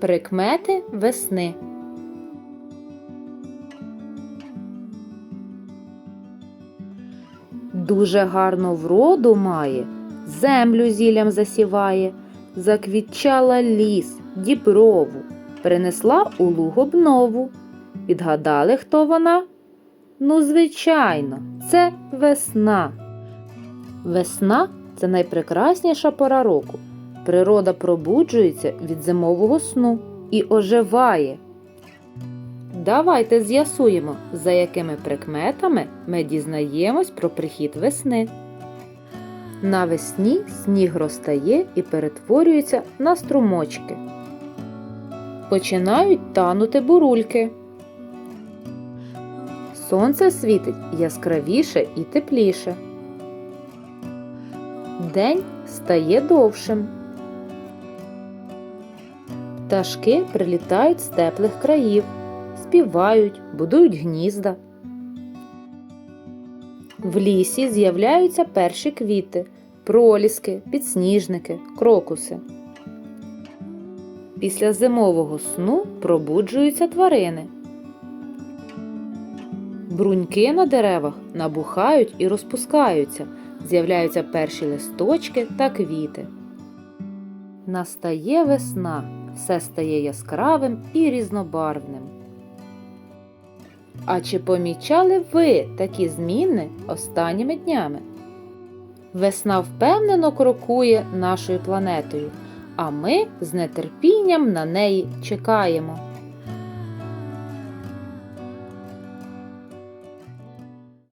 Прикмети весни. Дуже гарну вроду має, землю зіллям засіває, заквітчала ліс, діброву, принесла у луг обнову. Відгадали, хто вона? Ну, звичайно, це весна. Весна це найпрекрасніша пора року. Природа пробуджується від зимового сну і оживає. Давайте з'ясуємо, за якими прикметами ми дізнаємось про прихід весни. Навесні сніг розтає і перетворюється на струмочки. Починають танути бурульки. Сонце світить яскравіше і тепліше. День стає довшим. Пташки прилітають з теплих країв, співають, будують гнізда. В лісі з'являються перші квіти, проліски, підсніжники, крокуси. Після зимового сну пробуджуються тварини. Бруньки на деревах набухають і розпускаються, з'являються перші листочки та квіти. Настає весна, все стає яскравим і різнобарвним. А чи помічали ви такі зміни останніми днями? Весна впевнено крокує нашою планетою, а ми з нетерпінням на неї чекаємо.